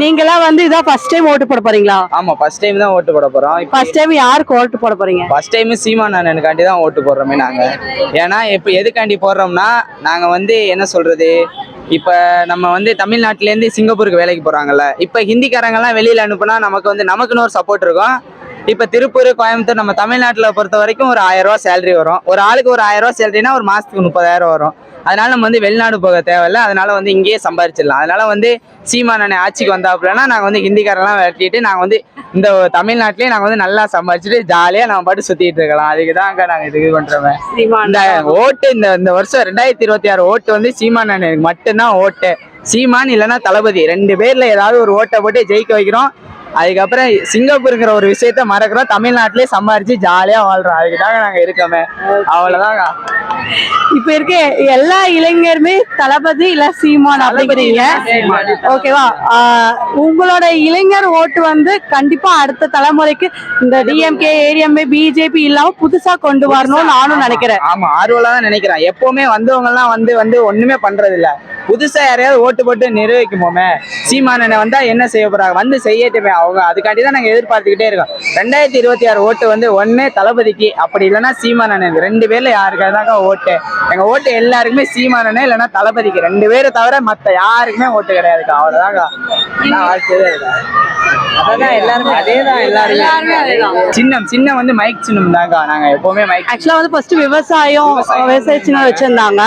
நீங்களாம் வந்து இதான் ஃபர்ஸ்ட் டைம் ஓட்டு போட போறீங்களா? ஆமா ஃபர்ஸ்ட் டைம் தான் ஓட்டு போட போறோம். ஃபர்ஸ்ட் டைம் யாருக்கு ஓட்டு போட போறீங்க? ஃபர்ஸ்ட் டைம் சீமான் அண்ணனுக்காண்டி தான் ஓட்டு போடுறோமே நாங்க. ஏன்னா இப்போ எதுக்காண்டி போடுறோம்னா நாங்க வந்து என்ன சொல்றது? இப்போ நம்ம வந்து தமிழ்நாட்டிலேருந்து சிங்கப்பூருக்கு வேலைக்கு போறாங்கல்ல. இப்போ ஹிந்திக்காரங்கெல்லாம் வெளியில அனுப்புனா நமக்கு வந்து நமக்குன்னு ஒரு சப்போர்ட் இருக்கும். இப்போ திருப்பூர் கோயம்புத்தூர் நம்ம தமிழ்நாட்டில் பொறுத்த வரைக்கும் ஒரு ஆயிரம் ரூபா சேலரி வரும். ஒரு ஆளுக்கு ஒரு ஆயிரம் ரூபா சேலரினா ஒரு மாசத்துக்கு முப்பதாயிரம் வரும். அதனால நம்ம வந்து வெளிநாடு போக தேவையில்ல. அதனால வந்து இங்கேயே சம்பாரிச்சிடலாம். அதனால வந்து சீமான் அண்ணன் ஆட்சிக்கு வந்தாப்புலன்னா நாங்கள் வந்து ஹிந்திக்காரெல்லாம் வெட்டிட்டு நாங்கள் வந்து இந்த தமிழ்நாட்டிலேயே நாங்கள் வந்து நல்லா சம்பாரிச்சுட்டு ஜாலியாக நம்ம பாட்டு சுற்றிட்டு இருக்கலாம். அதுக்கு தாங்க நாங்கள் இது பண்ணுறோமே இந்த ஓட்டு இந்த இந்த வருஷம் ரெண்டாயிரத்தி இருபத்தி ஆறு ஓட்டு வந்து சீமான் அண்ணனுக்கு மட்டும்தான் ஓட்டு. சீமான் இல்லைன்னா தளபதி. ரெண்டு பேர்ல ஏதாவது ஒரு ஓட்டை போட்டு ஜெயிக்க வைக்கிறோம். அதுக்கப்புறம் சிங்கப்பூருங்கிற ஒரு விஷயத்த மறக்கிறோம். தமிழ்நாட்டிலே சம்பாரிச்சு ஜாலியா வாழ்றோம். அதுக்கு தாங்க நாங்க இருக்கோமே. அவ்வளவுதாங்க. இப்ப இருக்க எல்லா இளைஞருமே தளபதி இல்ல சீமான் அப்படிங்கிறீங்க. ஓகேவா? உங்களோட இளைஞர் ஓட்டு வந்து கண்டிப்பா அடுத்த தலைமுறைக்கு இந்த டிஎம்கே ஏடிஎம்ஏ பிஜேபி இல்லாம புதுசா கொண்டு வரணும்னு நானும் நினைக்கிறேன். ஆமா ஆர்வலா தான் நினைக்கிறேன். எப்பவுமே வந்தவங்க எல்லாம் வந்து வந்து ஒண்ணுமே பண்றது இல்ல புதுசா யாரையாவது ஓட்டு போட்டு நிர்வகிக்குமோமே. சீமானனை வந்தா என்ன செய்ய போறாங்க? வந்து செய்யட்டுமே அவங்க. அதுக்காண்டி தான் நாங்க எதிர்பார்த்துக்கிட்டே இருக்கோம். ரெண்டாயிரத்தி இருபத்தி ஆறு ஓட்டு வந்து ஒண்ணு தளபதிக்கு. அப்படி இல்லைன்னா சீமானனுக்கு ரெண்டு பேர்ல யாருக்காக ஓட்டு? எங்க ஓட்டு எல்லாருக்குமே சீமானனே இல்லைன்னா தளபதிக்கு. ரெண்டு பேரை தவிர மத்த யாருக்குமே ஓட்டு கிடையாதுக்கா. அவ்வளவுதாங்க நான் வாழ்க்கையே இருக்கா? அதான் எல்லாருமே அதேதான் எல்லாருமே. சின்னம் சின்னம் வந்து மைக் சின்னம் தாங்க நாங்க எப்பவுமே மைக் ஆக்சுவலா வந்து ஃபர்ஸ்ட் விவசாயம் விவசாய சின்னம் வச்சிருந்தாங்க.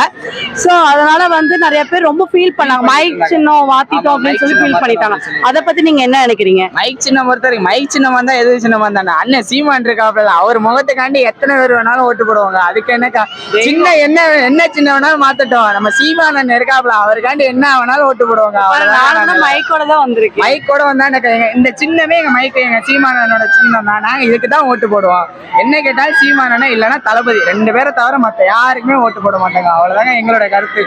சோ அதனால வந்து நிறைய பேர் ரொம்ப ஃபீல் பண்ணாங்க. மைக் சின்னம் மாத்திட்டோம் அப்படின்னு சொல்லி ஃபீல் பண்ணிட்டாங்க. அத பத்தி நீங்க என்ன நினைக்கிறீங்க? மைக் சின்னம் பொறுத்த வரைக்கும் மைக் சின்னம் வந்தா எது சின்னம் வந்தாங்க அண்ணன் சீமான் இருக்காப்ல அவர் முகத்துக்காண்டி எத்தனை பேர் வேணாலும் ஓட்டு போடுவாங்க. அதுக்கு சின்ன என்ன என்ன சின்ன வேணாலும் மாத்தட்டும். நம்ம சீமான் அண்ணன் இருக்காப்ல அவருக்காண்டி என்ன வேணாலும் ஓட்டு போடுவாங்க. மைக்கோட தான் வந்திருக்கு மைக் கூட வந்தா எனக்கு இந்த சின்னமே எங்க மைக் எங்க சீமானனோட சின்னம் தான் நாங்க இதுக்கு தான் ஓட்டு போடுவோம். என்ன கேட்டாலும் சீமானனா இல்லைன்னா தளபதி. ரெண்டு பேரை தவிர மத்த யாருக்குமே ஓட்டு போட மாட்டாங்க. அவ்வளவுதாங்க எங்களோட கருத்து.